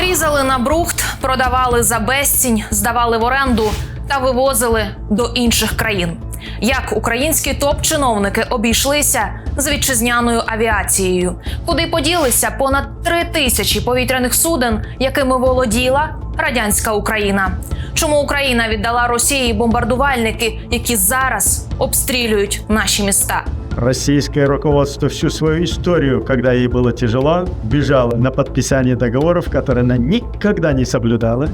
Різали на брухт, продавали за безцінь, здавали в оренду та вивозили до інших країн. Як українські топ-чиновники обійшлися з вітчизняною авіацією, куди поділися понад три тисячі повітряних суден, якими володіла радянська Україна. Чому Україна віддала Росії бомбардувальники, які зараз обстрілюють наші міста? Российское руководство всю свою историю, когда ей было тяжело, бежало на подписание договоров, которые она никогда не соблюдала.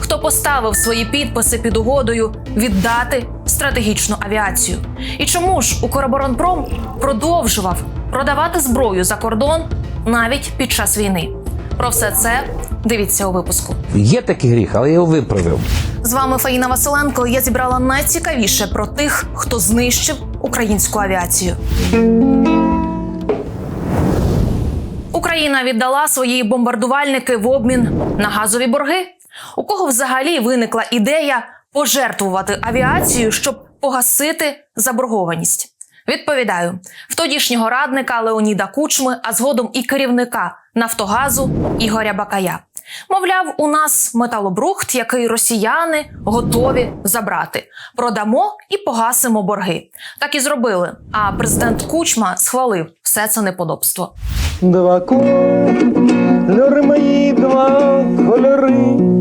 Хто поставив свої підписи під угодою віддати стратегічну авіацію? І чому ж Укроборонпром продовжував продавати зброю за кордон навіть під час війни? Про все це дивіться у випуску. Є такий гріх, але я його виправив. З вами Фаїна Василенко. Я зібрала найцікавіше про тих, хто знищив українську авіацію. Україна віддала свої бомбардувальники в обмін на газові борги. У кого взагалі виникла ідея пожертвувати авіацію, щоб погасити заборгованість? Відповідаю в тодішнього радника Леоніда Кучми, а згодом і керівника Нафтогазу Ігоря Бакая. Мовляв, у нас металобрухт, який росіяни готові забрати. Продамо і погасимо борги. Так і зробили. А президент Кучма схвалив все це неподобство. Два кольори мої, два кольори.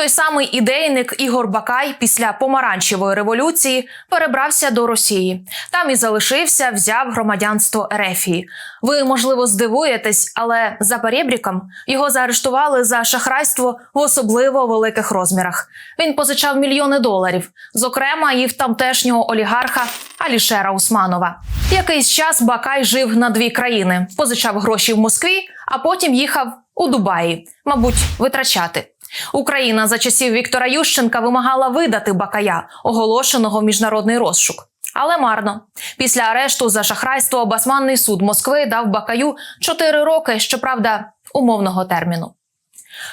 Той самий ідейник Ігор Бакай після помаранчевої революції перебрався до Росії. Там і залишився, взяв громадянство Ерефії. Ви можливо здивуєтесь, але за перебріком його заарештували за шахрайство в особливо великих розмірах. Він позичав мільйони доларів, зокрема, і в тамтешнього олігарха Алішера Усманова. Якийсь час Бакай жив на дві країни, позичав гроші в Москві, а потім їхав у Дубаї, мабуть, витрачати. Україна за часів Віктора Ющенка вимагала видати Бакая, оголошеного в міжнародний розшук. Але марно. Після арешту за шахрайство Басманний суд Москви дав Бакаю 4 роки, щоправда, умовного терміну.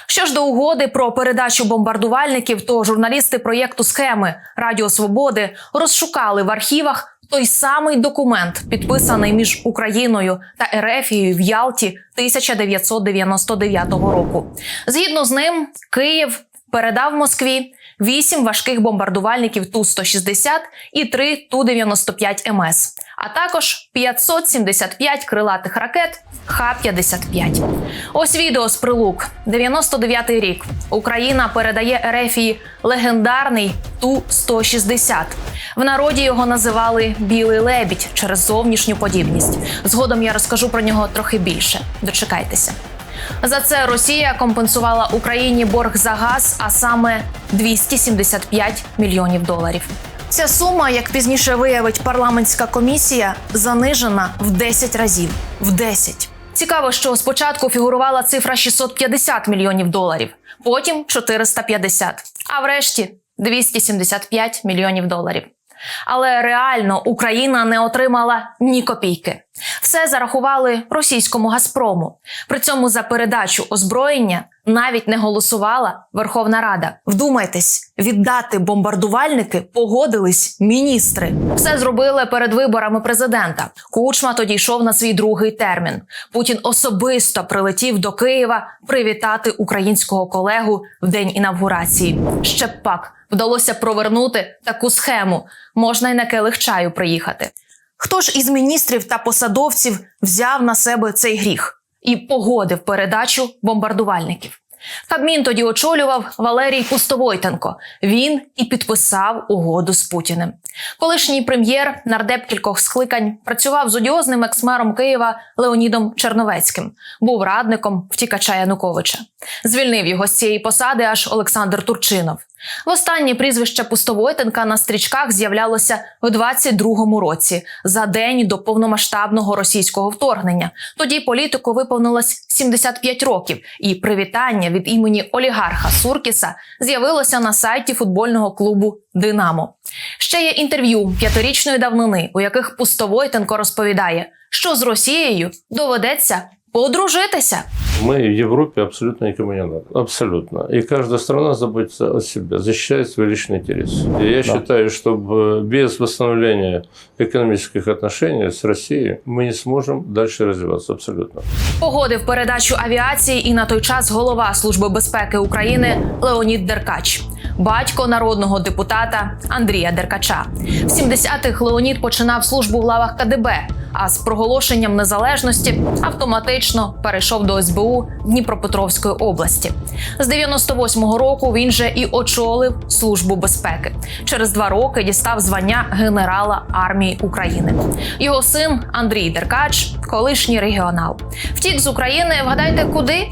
Що ж до угоди про передачу бомбардувальників, то журналісти проєкту схеми Радіо Свободи розшукали в архівах той самий документ, підписаний між Україною та Ерефією в Ялті 1999 року. Згідно з ним, Київ передав Москві 8 важких бомбардувальників Ту-160 і 3 Ту-95 МС, а також 575 крилатих ракет Х-55. Ось відео з прилук. 99-й рік. Україна передає Ерефії легендарний Ту-160. В народі його називали Білий лебідь через зовнішню подібність. Згодом я розкажу про нього трохи більше. Дочекайтеся. За це Росія компенсувала Україні борг за газ, а саме 275 мільйонів доларів. Ця сума, як пізніше виявить парламентська комісія, занижена в 10 разів. В 10. Цікаво, що спочатку фігурувала цифра 650 мільйонів доларів, потім 450, а врешті 275 мільйонів доларів. Але реально Україна не отримала ні копійки. Все зарахували російському Газпрому. При цьому за передачу озброєння навіть не голосувала Верховна Рада. Вдумайтесь, віддати бомбардувальники погодились міністри. Все зробили перед виборами президента. Кучма тоді йшов на свій другий термін. Путін особисто прилетів до Києва привітати українського колегу в день інавгурації. Ще б пак вдалося провернути таку схему. Можна й на келих чаю приїхати. Хто ж із міністрів та посадовців взяв на себе цей гріх і погодив передачу бомбардувальників? Кабмін тоді очолював Валерій Пустовойтенко. Він і підписав угоду з Путіним. Колишній прем'єр, нардеп кількох скликань, працював з одіозним екс-мером Києва Леонідом Черновецьким, був радником втікача Януковича. Звільнив його з цієї посади аж Олександр Турчинов. Востаннє прізвище Пустовойтенка на стрічках з'являлося у 22-му році, за день до повномасштабного російського вторгнення. Тоді політику виповнилось 75 років, і привітання від імені олігарха Суркіса з'явилося на сайті футбольного клубу Динамо. Ще є інтерв'ю п'ятирічної давнини, у яких Пустовойтенко розповідає, що з Росією доведеться Подружитися. Мы в Европе абсолютно никому не надо. Абсолютно. И каждая страна заботится о себе, защищает свой личный интерес. И я считаю, что б- без восстановления экономических отношений с Россией мы не сможем дальше развиваться абсолютно. Погодив передачу авіації і на той час голова Служби безпеки України Леонід Деркач, батько народного депутата Андрія Деркача. В 70-х Леонід починав службу в лавах КДБ, а з проголошенням незалежності автоматично перейшов до СБУ Дніпропетровської області. З 98-го року він же і очолив службу безпеки. Через два роки дістав звання генерала армії України. Його син Андрій Деркач, колишній регіонал. Втік з України, вгадайте, куди?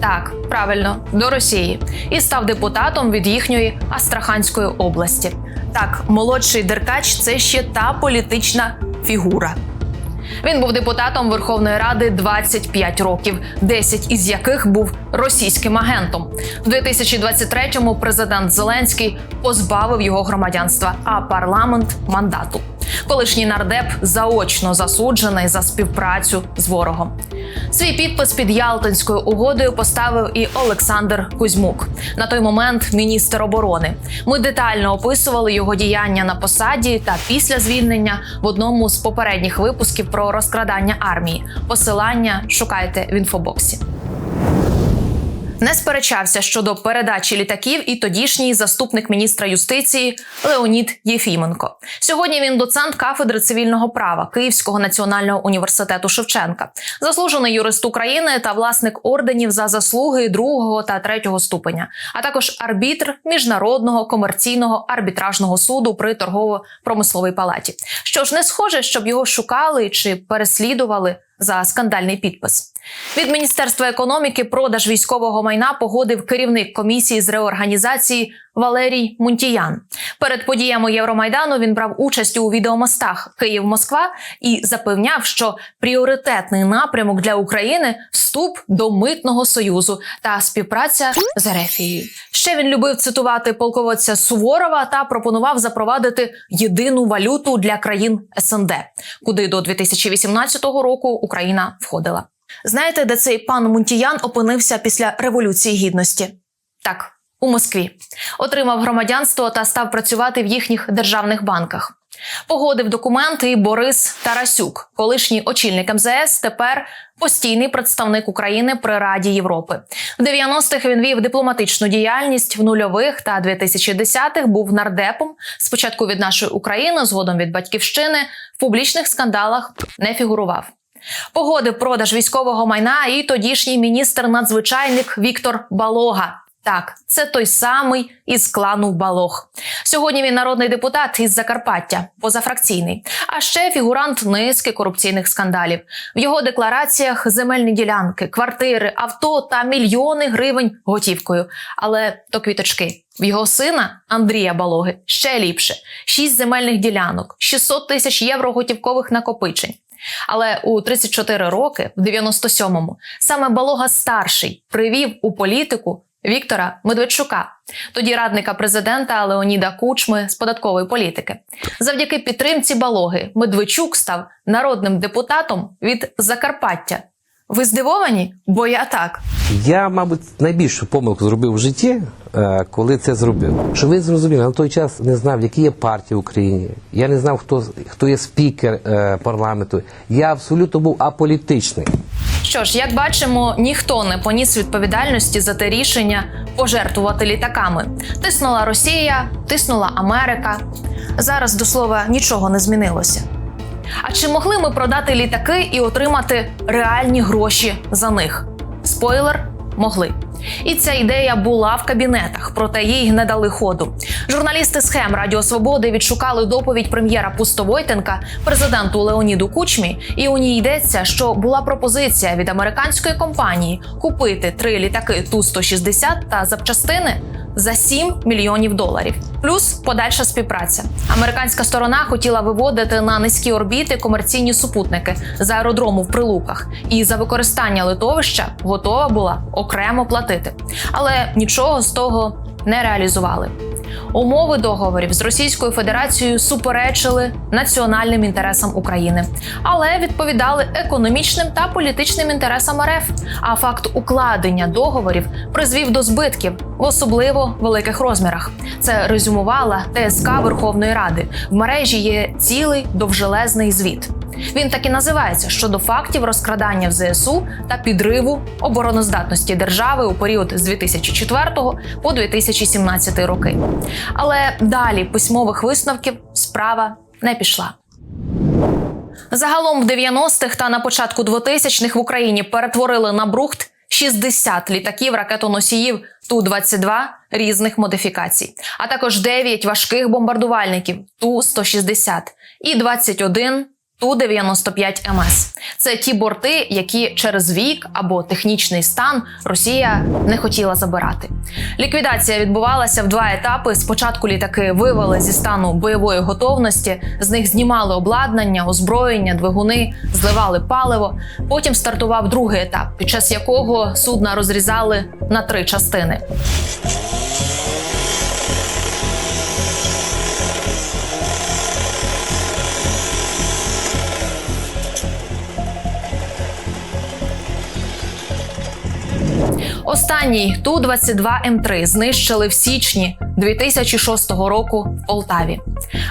Так, правильно, до Росії, і став депутатом від їхньої Астраханської області. Так, молодший Деркач це ще та політична фігура. Він був депутатом Верховної Ради 25 років, 10 із яких був російським агентом. В 2023-му президент Зеленський позбавив його громадянства, а парламент мандату. Колишній нардеп заочно засуджений за співпрацю з ворогом. Свій підпис під Ялтинською угодою поставив і Олександр Кузьмук, на той момент міністр оборони. Ми детально описували його діяння на посаді та після звільнення в одному з попередніх випусків про розкрадання армії. Посилання шукайте в інфобоксі. Не сперечався щодо передачі літаків і тодішній заступник міністра юстиції Леонід Єфіменко. Сьогодні він доцент кафедри цивільного права Київського національного університету Шевченка, заслужений юрист України та власник орденів за заслуги другого та третього ступеня, а також арбітр міжнародного комерційного арбітражного суду при торгово-промисловій палаті. Що ж не схоже, щоб його шукали чи переслідували за скандальний підпис. Від Міністерства економіки продаж військового майна погодив керівник комісії з реорганізації Валерій Мунтіян. Перед подіями Євромайдану він брав участь у відеомостах Київ-Москва і запевняв, що пріоритетний напрямок для України вступ до митного союзу та співпраця з Ерефією. Ще він любив цитувати полководця Суворова та пропонував запровадити єдину валюту для країн СНД, куди до 2018 року Україна входила. Знаєте, де цей пан Мунтіян опинився після революції гідності? Так, у Москві. Отримав громадянство та став працювати в їхніх державних банках. Погодив документи Борис Тарасюк, колишній очільник МЗС, тепер постійний представник України при Раді Європи. В 90-х він вів дипломатичну діяльність в нульових та 2010-х був нардепом. Спочатку від нашої України, згодом від батьківщини, в публічних скандалах не фігурував. Погодив продаж військового майна і тодішній міністр надзвичайник Віктор Балога. Так, це той самий із клану Балог. Сьогодні він народний депутат із Закарпаття, позафракційний, а ще фігурант низки корупційних скандалів. В його деклараціях земельні ділянки, квартири, авто та мільйони гривень готівкою. Але то квіточки. В його сина Андрія Балоги ще ліпше: шість земельних ділянок, 600 тисяч євро готівкових накопичень. Але у 34 роки, в 97-му, саме Балога старший привів у політику Віктора Медведчука, тоді радника президента Леоніда Кучми з податкової політики. Завдяки підтримці Балоги Медведчук став народним депутатом від Закарпаття. Ви здивовані? Бо я так. Я, мабуть, найбільшу помилку зробив в житті, коли це зробив. Що ви зрозуміли, на той час не знав, які є партії в Україні. Я не знав, хто, хто є спікер е, парламенту. Я абсолютно був аполітичний. Що ж, як бачимо, ніхто не поніс відповідальності за те рішення пожертвувати літаками. Тиснула Росія, тиснула Америка. Зараз до слова нічого не змінилося. А чи могли ми продати літаки і отримати реальні гроші за них? Спойлер могли. І ця ідея була в кабінетах, проте їй не дали ходу. Журналісти схем Радіо Свободи відшукали доповідь прем'єра Пустовойтенка президенту Леоніду Кучмі, і у ній йдеться, що була пропозиція від американської компанії купити три літаки ту 160 та запчастини за 7 мільйонів доларів. Плюс подальша співпраця. Американська сторона хотіла виводити на низькі орбіти комерційні супутники з аеродрому в Прилуках, і за використання литовища готова була окремо платити. Але нічого з того не реалізували. Умови договорів з Російською Федерацією суперечили національним інтересам України, але відповідали економічним та політичним інтересам РФ. А факт укладення договорів призвів до збитків в особливо великих розмірах. Це резюмувала ТСК Верховної Ради. В мережі є цілий довжелезний звіт. Він так і називається щодо фактів розкрадання в ЗСУ та підриву обороноздатності держави у період з 2004 по 2017 роки. Але далі письмових висновків справа не пішла. Загалом в 90-х та на початку 2000-х в Україні перетворили на брухт 60 літаків ракетоносіїв Ту-22 різних модифікацій, а також 9 важких бомбардувальників Ту-160 і 21 Ту-95 МС. Це ті борти, які через вік або технічний стан Росія не хотіла забирати. Ліквідація відбувалася в два етапи. Спочатку літаки вивели зі стану бойової готовності, з них знімали обладнання, озброєння, двигуни, зливали паливо. Потім стартував другий етап, під час якого судна розрізали на три частини. Останній Ту-22М3 знищили в січні 2006 року в Полтаві.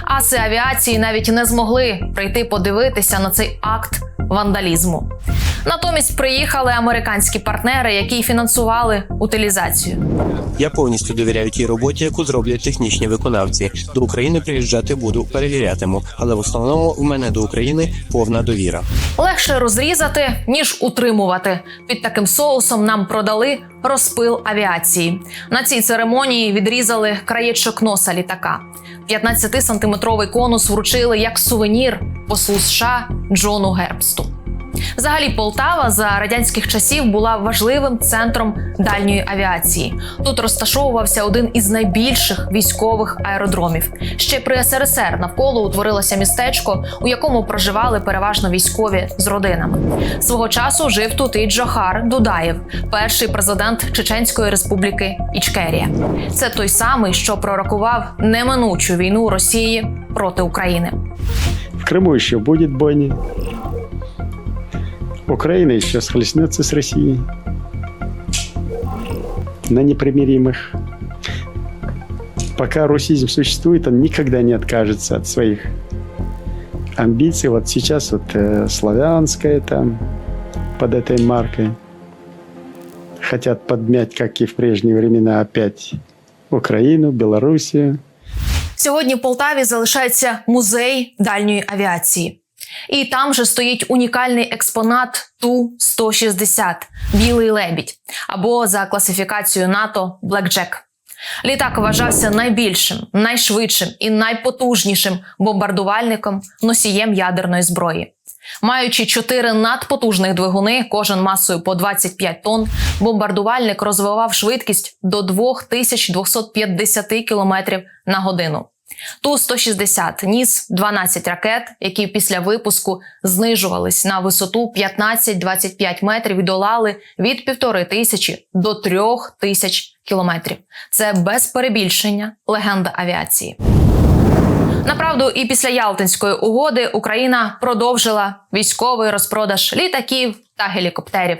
Аси авіації навіть не змогли прийти подивитися на цей акт вандалізму. Натомість приїхали американські партнери, які фінансували утилізацію. Я повністю довіряю тій роботі, яку зроблять технічні виконавці. До України приїжджати буду, перевірятиму. Але в основному в мене до України повна довіра. Легше розрізати ніж утримувати. Під таким соусом нам продали розпил авіації. На цій церемонії відрізали краєчок носа літака. 15-сантиметровий конус вручили як сувенір послу США Джону Гербсту. Взагалі, Полтава за радянських часів була важливим центром дальньої авіації. Тут розташовувався один із найбільших військових аеродромів. Ще при СРСР навколо утворилося містечко, у якому проживали переважно військові з родинами. Свого часу жив тут і Джохар Дудаєв, перший президент Чеченської республіки Ічкерія. Це той самий, що пророкував неминучу війну Росії проти України. В Крыму еще будет бойня. Украина еще схлестнется с Россией на непримиримых. Пока русизм существует, он никогда не откажется от своих амбиций. Вот сейчас вот э, славянская там под этой маркой хотят подмять, как и в прежние времена, опять Украину, Белоруссию. Сьогодні в Полтаві залишається музей дальньої авіації. І там же стоїть унікальний експонат Ту-160 Білий лебідь або за класифікацією НАТО Blackjack. Літак вважався найбільшим, найшвидшим і найпотужнішим бомбардувальником носієм ядерної зброї. Маючи чотири надпотужних двигуни, кожен масою по 25 тонн, бомбардувальник розвивав швидкість до 2250 км на годину. Ту-160 ніс 12 ракет, які після випуску знижувались на висоту 15-25 метрів і долали від півтори тисячі до трьох тисяч кілометрів. Це без перебільшення легенда авіації. Направду, і після Ялтинської угоди Україна продовжила військовий розпродаж літаків та гелікоптерів.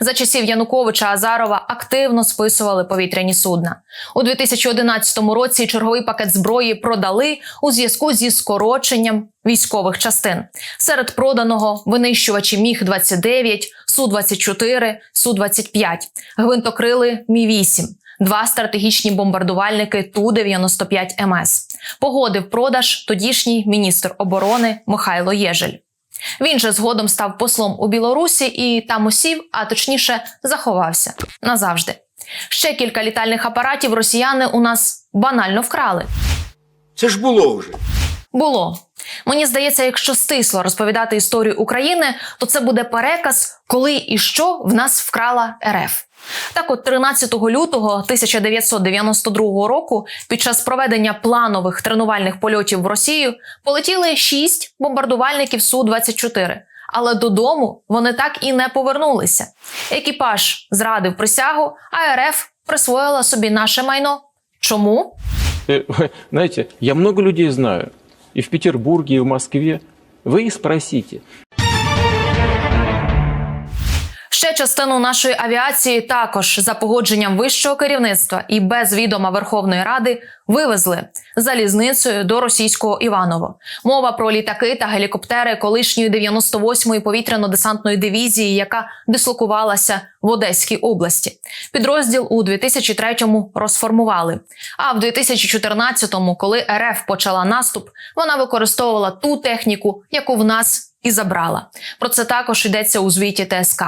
За часів Януковича Азарова активно списували повітряні судна. У 2011 році черговий пакет зброї продали у зв'язку зі скороченням військових частин. Серед проданого винищувачі Міг 29 Су 24 Су 25 гвинтокрили Мі 8 Два стратегічні бомбардувальники Ту-95 МС погодив продаж тодішній міністр оборони Михайло Єжель. Він же згодом став послом у Білорусі і там осів, а точніше заховався назавжди. Ще кілька літальних апаратів росіяни у нас банально вкрали. Це ж було вже. Було. Мені здається, якщо стисло розповідати історію України, то це буде переказ, коли і що в нас вкрала РФ. Так, от 13 лютого 1992 року, під час проведення планових тренувальних польотів в Росію, полетіли шість бомбардувальників Су 24 але додому вони так і не повернулися. Екіпаж зрадив присягу, а РФ присвоїла собі наше майно. Чому? Э, Знаете, я много людей знаю. И в Петербурге, и в Москве. Вы их спросите. Частину нашої авіації також за погодженням вищого керівництва і без відома Верховної Ради вивезли залізницею до російського Іваново. Мова про літаки та гелікоптери колишньої 98-ї повітряно-десантної дивізії, яка дислокувалася в Одеській області. Підрозділ у 2003-му розформували. А в 2014-му, коли РФ почала наступ, вона використовувала ту техніку, яку в нас і забрала. Про це також йдеться у звіті ТСК.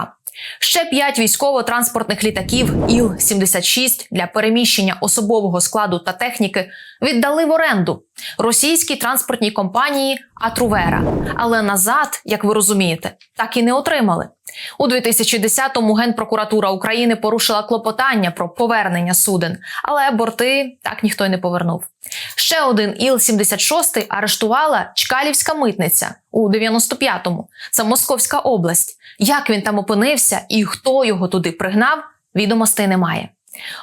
Ще п'ять військово-транспортних літаків Іл-76 для переміщення особового складу та техніки віддали в оренду російській транспортній компанії Атрувера. Але назад, як ви розумієте, так і не отримали. У 2010-му Генпрокуратура України порушила клопотання про повернення суден, але борти так ніхто й не повернув. Ще один Іл-76 арештувала Чкалівська митниця у 95-му. Це Московська область. Як він там опинився і хто його туди пригнав, відомостей немає.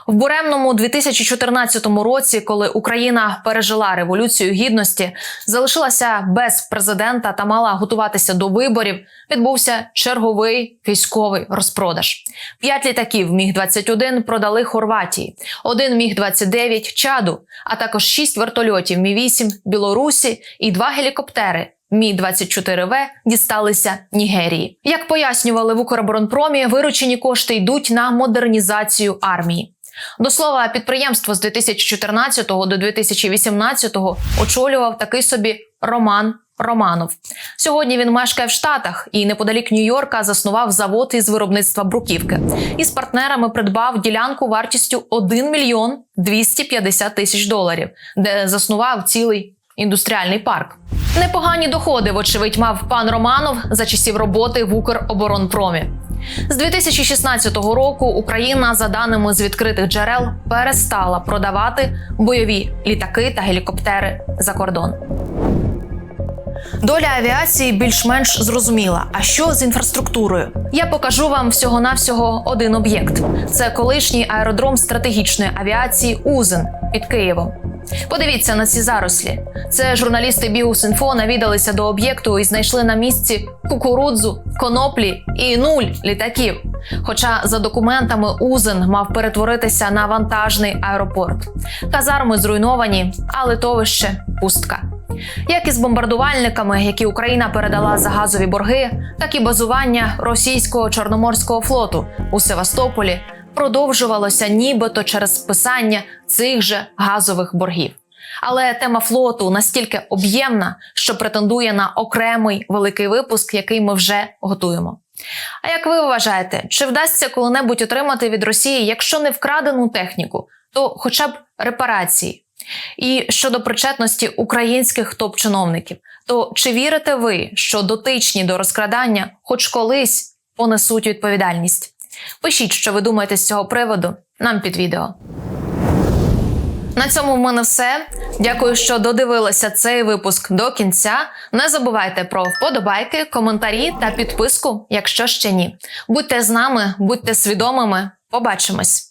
В буремному 2014 році, коли Україна пережила революцію гідності, залишилася без президента та мала готуватися до виборів, відбувся черговий військовий розпродаж. П'ять літаків Міг 21 продали Хорватії, один Міг 29 Чаду, а також шість вертольотів Мі 8 Білорусі і два гелікоптери. Мі 24 в дісталися Нігерії. Як пояснювали в Укроборонпромі, виручені кошти йдуть на модернізацію армії. До слова, підприємство з 2014 до 2018 очолював такий собі Роман Романов. Сьогодні він мешкає в Штатах і неподалік Нью-Йорка заснував завод із виробництва бруківки. І з партнерами придбав ділянку вартістю 1 мільйон 250 тисяч доларів, де заснував цілий індустріальний парк. Непогані доходи, вочевидь, мав пан Романов за часів роботи в Укроборонпромі. З 2016 року Україна, за даними з відкритих джерел, перестала продавати бойові літаки та гелікоптери за кордон. Доля авіації більш-менш зрозуміла. А що з інфраструктурою? Я покажу вам всього-навсього один об'єкт: це колишній аеродром стратегічної авіації Узен під Києвом. Подивіться на ці зарослі. Це журналісти Біусінфо навідалися до об'єкту і знайшли на місці кукурудзу, коноплі і нуль літаків. Хоча за документами Узен мав перетворитися на вантажний аеропорт. Казарми зруйновані, а литовище пустка. Як і з бомбардувальниками, які Україна передала за газові борги, так і базування російського чорноморського флоту у Севастополі продовжувалося нібито через списання цих же газових боргів. Але тема флоту настільки об'ємна, що претендує на окремий великий випуск, який ми вже готуємо. А як ви вважаєте, чи вдасться коли-небудь отримати від Росії, якщо не вкрадену техніку, то хоча б репарації? І щодо причетності українських топ-чиновників, то чи вірите ви, що дотичні до розкрадання хоч колись понесуть відповідальність? Пишіть, що ви думаєте з цього приводу нам під відео. На цьому в мене все. Дякую, що додивилися цей випуск до кінця. Не забувайте про вподобайки, коментарі та підписку, якщо ще ні. Будьте з нами, будьте свідомими. Побачимось!